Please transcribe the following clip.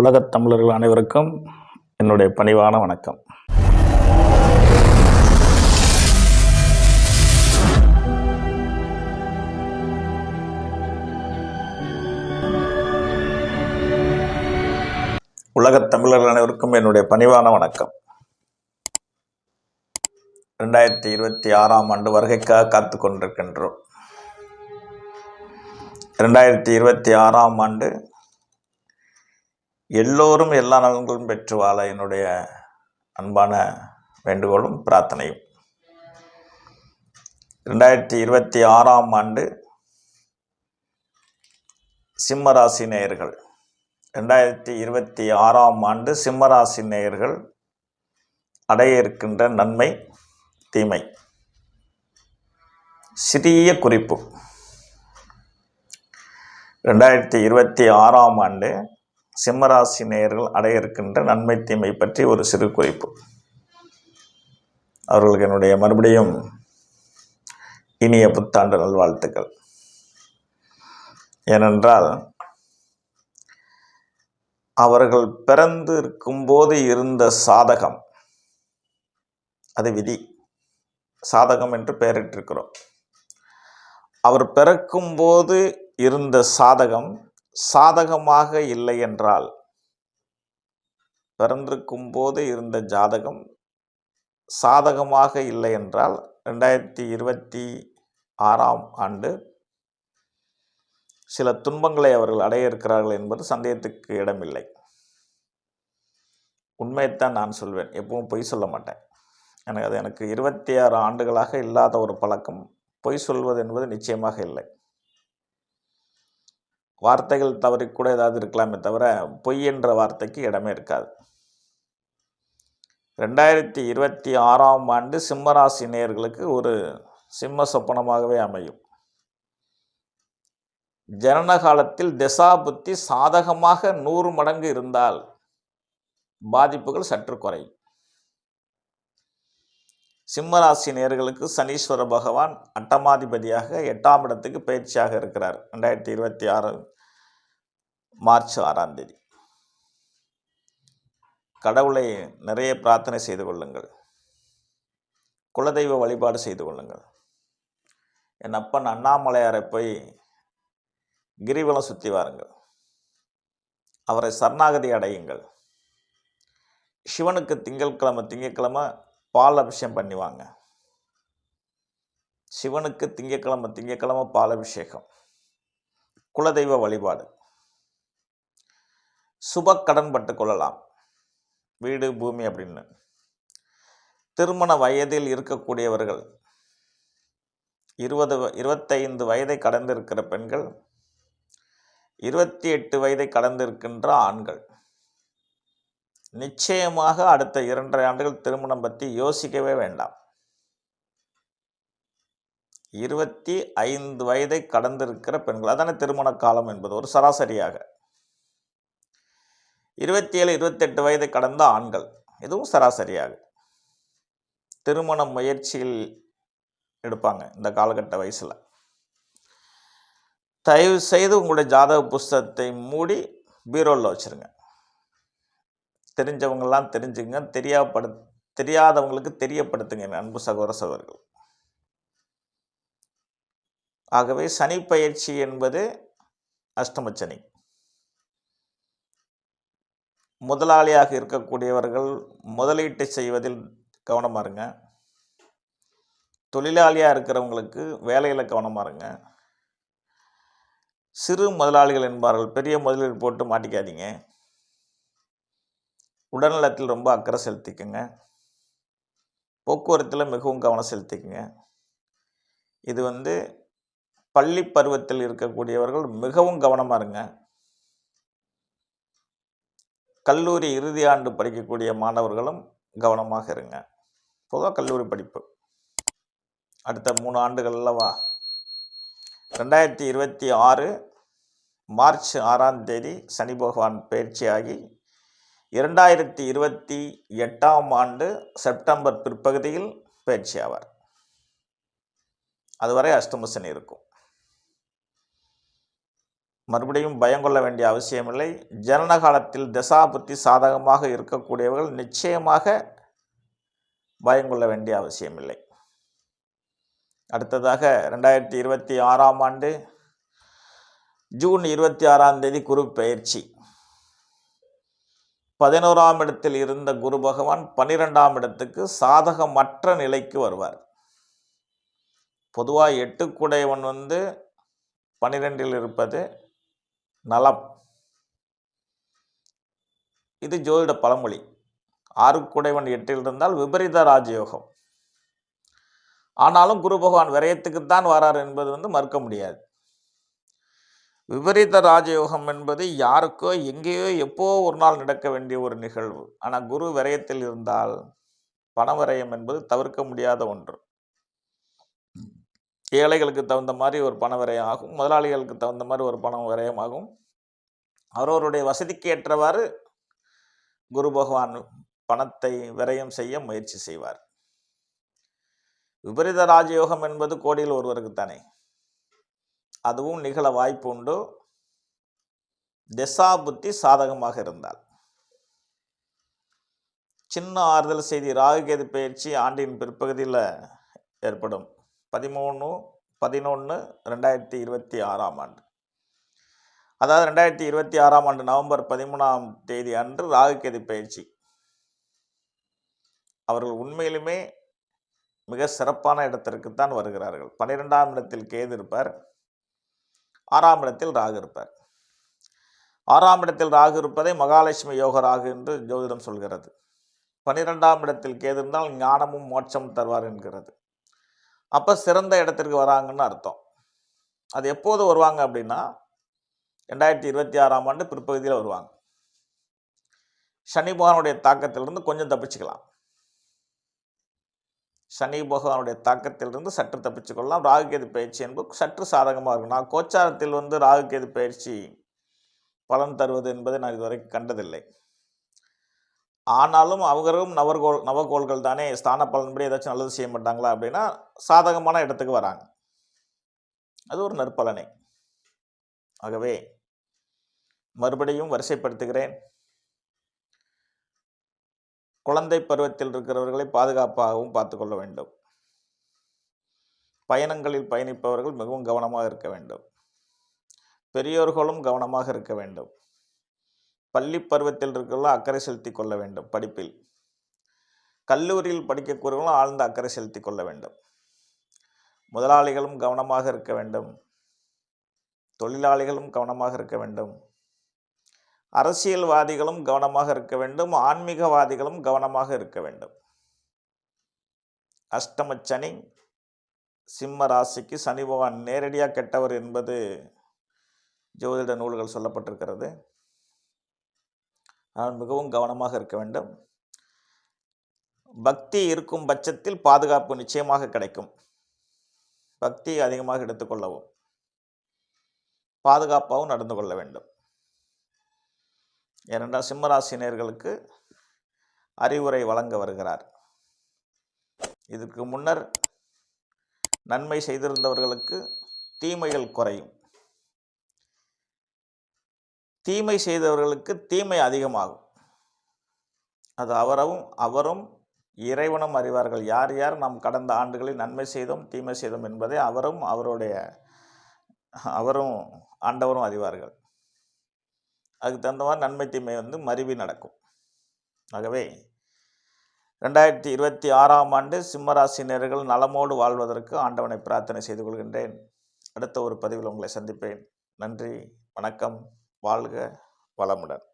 உலகத் தமிழர்கள் அனைவருக்கும் என்னுடைய பணிவான வணக்கம். உலகத் தமிழர்கள் அனைவருக்கும் என்னுடைய பணிவான வணக்கம். ரெண்டாயிரத்தி இருபத்தி ஆறாம் ஆண்டு வருகைக்காக காத்து கொண்டிருக்கின்றோம். ரெண்டாயிரத்தி இருபத்தி ஆறாம் ஆண்டு எல்லோரும் எல்லா நலன்களும் பெற்று வாழ என்னுடைய அன்பான வேண்டுகோளும் பிரார்த்தனையும். ரெண்டாயிரத்தி இருபத்தி ஆறாம் ஆண்டு சிம்மராசி நேயர்கள். ரெண்டாயிரத்தி இருபத்தி ஆறாம் ஆண்டு சிம்மராசி நேயர்கள் அடைய இருக்கின்ற நன்மை தீமை. சிறிய குறிப்பு. ரெண்டாயிரத்தி இருபத்தி ஆறாம் ஆண்டு சிம்மராசி நேயர்கள் அடைய இருக்கின்ற நன்மை தீமை பற்றி ஒரு சிறு குறிப்பு. அவர்களுக்கு என்னுடைய மறுபடியும் இனிய புத்தாண்டு நல்வாழ்த்துக்கள். ஏனென்றால் அவர்கள் பிறந்து இருக்கும்போது இருந்த சாதகம் அது விதி. சாதகம் என்று பெயரிட்டிருக்கிறோம். அவர் பிறக்கும்போது இருந்த சாதகம் சாதகமாக இல்லை என்றால்? பிறந்திருக்கும் போது இருந்த ஜாதகம் சாதகமாக இல்லை என்றால் ரெண்டாயிரத்தி இருபத்தி ஆறாம் ஆண்டு சில துன்பங்களை அவர்கள் அடைய இருக்கிறார்கள் என்பது சந்தேகத்துக்கு இடமில்லை. உண்மையைத்தான் நான் சொல்வேன். எப்பவும் பொய் சொல்ல மாட்டேன். எனக்கு அது எனக்கு இருபத்தி ஆறு ஆண்டுகளாக இல்லாத ஒரு பழக்கம். பொய் சொல்வது என்பது நிச்சயமாக இல்லை. வார்த்தைகள் தவறி கூட ஏதாவது இருக்கலாமே தவிர பொய் என்ற வார்த்தைக்கு இடமே இருக்காது. ரெண்டாயிரத்தி இருபத்தி ஆறாம் ஆண்டு சிம்மராசி நேயர்களுக்கு ஒரு சிம்ம சொப்பனமாகவே அமையும். ஜனன காலத்தில் திசா புத்தி சாதகமாக நூறு மடங்கு இருந்தால் பாதிப்புகள் சற்று குறையும். சிம்மராசி நேர்களுக்கு சனீஸ்வர பகவான் அட்டமாதிபதியாக எட்டாம் இடத்துக்கு பயிற்சியாக இருக்கிறார். ரெண்டாயிரத்தி இருபத்தி ஆறு மார்ச் ஆறாம் தேதி. கடவுளை நிறைய பிரார்த்தனை செய்து கொள்ளுங்கள். குலதெய்வ வழிபாடு செய்து கொள்ளுங்கள். என் அப்பன் அண்ணாமலையாரை போய் கிரிவலம் சுற்றி வாருங்கள். அவரை சரணாகதி அடையுங்கள். சிவனுக்கு திங்கட்கிழமை திங்கட்கிழமை பால் அபிஷேகம் பண்ணிவாங்க. சிவனுக்கு திங்கக்கிழமை திங்கக்கிழமை பால் அபிஷேகம் குலதெய்வ வழிபாடு. சுப கடன் பட்டு கொள்ளலாம். வீடு பூமி அப்படின்னு. திருமண வயதில் இருக்கக்கூடியவர்கள் இருபது வ- இருபத்தைந்து வயதை கடந்து இருக்கிற பெண்கள் இருபத்தி எட்டு வயதை கடந்திருக்கின்ற ஆண்கள். நிச்சயமாக அடுத்த இரண்டரை ஆண்டுகள் திருமணம் பற்றி யோசிக்கவே வேண்டாம். இருபத்தி ஐந்து வயதை கடந்திருக்கிற பெண்கள் அதானே திருமண காலம் என்பது ஒரு சராசரியாக. இருபத்தி ஏழு இருபத்தெட்டு வயதை கடந்த ஆண்கள் இதுவும் சராசரியாக. திருமண முயற்சியில் எடுப்பாங்க இந்த காலகட்ட வயசில். தயவு செய்து உங்களுடைய ஜாதக புஸ்தகத்தை மூடி பீரோவில் வச்சுருங்க. தெரிஞ்சவங்கெல்லாம் தெரிஞ்சுங்க தெரியாப்படு தெரியாதவங்களுக்கு தெரியப்படுத்துங்க அன்பு சகோதர சகோதரர்கள் ஆகவே சனி பயிற்சி என்பது அஷ்டமச்சனி முதலாளியாக இருக்கக்கூடியவர்கள் முதலீட்டு செய்வதில் கவனமாக இருங்க. தொழிலாளியாக இருக்கிறவங்களுக்கு வேலையில் கவனமாக இருங்க. சிறு முதலாளிகள் என்பார்கள். பெரிய முதலீடு போட்டு மாட்டிக்காதீங்க. உடல்நலத்தில் ரொம்ப அக்கறை செலுத்திக்குங்க. போக்குவரத்தில் மிகவும் கவனம் செலுத்திக்குங்க. இது வந்து பள்ளி பருவத்தில் இருக்கக்கூடியவர்கள் மிகவும் கவனமாக இருங்க. கல்லூரி இறுதி ஆண்டு படிக்கக்கூடிய மாணவர்களும் கவனமாக இருங்க. பொதுவாக கல்லூரி படிப்பு. அடுத்த மூணு ஆண்டுகள்லவா ரெண்டாயிரத்தி இருபத்தி ஆறு மார்ச் ஆறாம் தேதி சனி பகவான் பயிற்சியாகி இரண்டாயிரத்தி இருபத்தி எட்டாம் ஆண்டு செப்டம்பர் பிற்பகுதியில் பயிற்சி ஆவார். அதுவரை அஷ்டம இருக்கும். மறுபடியும் பயம் கொள்ள வேண்டிய அவசியமில்லை. ஜனன காலத்தில் தசாபுத்தி சாதகமாக இருக்கக்கூடியவர்கள் நிச்சயமாக பயம் கொள்ள வேண்டிய அவசியமில்லை. அடுத்ததாக ரெண்டாயிரத்தி இருபத்தி ஆறாம் ஆண்டு ஜூன் இருபத்தி ஆறாம் தேதி குரு பயிற்சி. பதினோராம் இடத்தில் இருந்த குரு பகவான் பன்னிரெண்டாம் இடத்துக்கு சாதகமற்ற நிலைக்கு வருவார். பொதுவாக எட்டுக்குடையவன் வந்து பன்னிரெண்டில் இருப்பது நலம். இது ஜோதிட பழமொழி. ஆறுக்குடைவன் எட்டில் இருந்தால் விபரீத ராஜயோகம். ஆனாலும் குரு பகவான் விரயத்துக்குத்தான் வரார் என்பது வந்து மறுக்க முடியாது. விபரீத ராஜயோகம் என்பது யாருக்கோ எங்கேயோ எப்போ ஒரு நாள் நடக்க வேண்டிய ஒரு நிகழ்வு. ஆனால் குரு விரயத்தில் இருந்தால் பண விரயம் என்பது தவிர்க்க முடியாத ஒன்று. ஏழைகளுக்கு தகுந்த மாதிரி ஒரு பண விரயம் ஆகும். முதலாளிகளுக்கு தகுந்த மாதிரி ஒரு பணம் விரயமாகும் அவரவருடைய வசதிக்கு ஏற்றவாறு குரு பகவான் பணத்தை விரயம் செய்ய முயற்சி செய்வார். விபரீத ராஜயோகம் என்பது கோடியில் ஒருவருக்குத்தானே? அதுவும் நிகழ வாய்ப்பு உண்டு திசா புத்தி சாதகமாக இருந்தால். சின்ன ஆறுதல் செய்தி ராகுகேது பயிற்சி ஆண்டின் பிற்பகுதியில் ஏற்படும். பதிமூணு பதினொன்று ரெண்டாயிரத்தி இருபத்தி ஆறாம் ஆண்டு. அதாவது ரெண்டாயிரத்தி இருபத்தி ஆறாம் ஆண்டு நவம்பர் பதிமூணாம் தேதி அன்று ராகுகேது பயிற்சி. அவர்கள் உண்மையிலுமே மிக சிறப்பான இடத்திற்கு தான் வருகிறார்கள். பன்னிரெண்டாம் இடத்தில் கேது இருப்பார். ஆறாம் இடத்தில் ராகு இருப்பார். ஆறாம் இடத்தில் ராகு இருப்பதை மகாலட்சுமி யோக ராகு என்று ஜோதிடம் சொல்கிறது. பனிரெண்டாம் இடத்தில் கேது இருந்தால் ஞானமும் மோட்சம் தருவார் என்கிறது. அப்போ சிறந்த இடத்திற்கு வராங்கன்னு அர்த்தம். அது எப்போது வருவாங்க அப்படின்னா ரெண்டாயிரத்தி இருபத்தி ஆறாம் ஆண்டு பிற்பகுதியில் வருவாங்க. சனி பகவானுடைய தாக்கத்திலிருந்து கொஞ்சம் தப்பிச்சுக்கலாம். சனி பகவானுடைய தாக்கத்திலிருந்து சற்று தப்பிச்சுக்கொள்ளலாம். ராகுகேது பயிற்சி என்பது சற்று சாதகமாக இருக்கும். நான் கோச்சாரத்தில் வந்து ராகுகேது பயிற்சி பலன் தருவது என்பதை நான் இதுவரைக்கும் கண்டதில்லை. ஆனாலும் அவர்களும் நவர்கோள் நவகோள்கள் தானே ஸ்தான பலன்படி ஏதாச்சும் நல்லது செய்ய மாட்டாங்களா அப்படின்னா சாதகமான இடத்துக்கு வராங்க. அது ஒரு நற்பலனை. ஆகவே மறுபடியும் வரிசைப்படுத்துகிறேன். குழந்தை பருவத்தில் இருக்கிறவர்களை பாதுகாப்பாகவும் பார்த்துக்கொள்ள வேண்டும். பயணங்களில் பயணிப்பவர்கள் மிகவும் கவனமாக இருக்க வேண்டும். பெரியோர்களும் கவனமாக இருக்க வேண்டும். பள்ளி பருவத்தில் இருக்கிறவங்களும் அக்கறை செலுத்தி கொள்ள வேண்டும் படிப்பில். கல்லூரியில் படிக்கக்கூடியவர்களும் ஆழ்ந்த அக்கறை செலுத்தி கொள்ள வேண்டும். முதலாளிகளும் கவனமாக இருக்க வேண்டும். தொழிலாளிகளும் கவனமாக இருக்க வேண்டும். அரசியல்வாதிகளும் கவனமாக இருக்க வேண்டும் ஆன்மீகவாதிகளும் கவனமாக இருக்க வேண்டும். அஷ்டமச்சனி சிம்ம ராசிக்கு சனி பகவான் நேரடியாக கெட்டவர் என்பது ஜோதிட நூல்கள் சொல்லப்பட்டிருக்கிறது. ஆனால் மிகவும் கவனமாக இருக்க வேண்டும். பக்தி இருக்கும் பட்சத்தில் பாதுகாப்பு நிச்சயமாக கிடைக்கும். பக்தி அதிகமாக எடுத்துக்கொள்ளவும் பாதுகாப்பாகவும் நடந்து கொள்ள வேண்டும். ஏனென்றால் சிம்மராசினியர்களுக்கு அறிவுரை வழங்க வருகிறார். இதற்கு முன்னர் நன்மை செய்திருந்தவர்களுக்கு தீமைகள் குறையும். தீமை செய்தவர்களுக்கு தீமை அதிகமாகும். அது அவரவும் அவரும் இறைவனும் அறிவார்கள். யார் யார் நாம் கடந்த ஆண்டுகளில் நன்மை செய்தோம் தீமை செய்தோம் என்பதை அவரும் அவருடைய அவரும் ஆண்டவரும் அறிவார்கள். அதுக்கு தகுந்த மாதிரி நன்மை தீமை வந்து மருவி நடக்கும். ஆகவே ரெண்டாயிரத்தி இருபத்தி ஆறாம் ஆண்டு சிம்மராசினியர்கள் நலமோடு வாழ்வதற்கு ஆண்டவனை பிரார்த்தனை செய்து கொள்கின்றேன். அடுத்த ஒரு பதிவில் உங்களை சந்திப்பேன். நன்றி வணக்கம் வாழ்க வளமுடன்.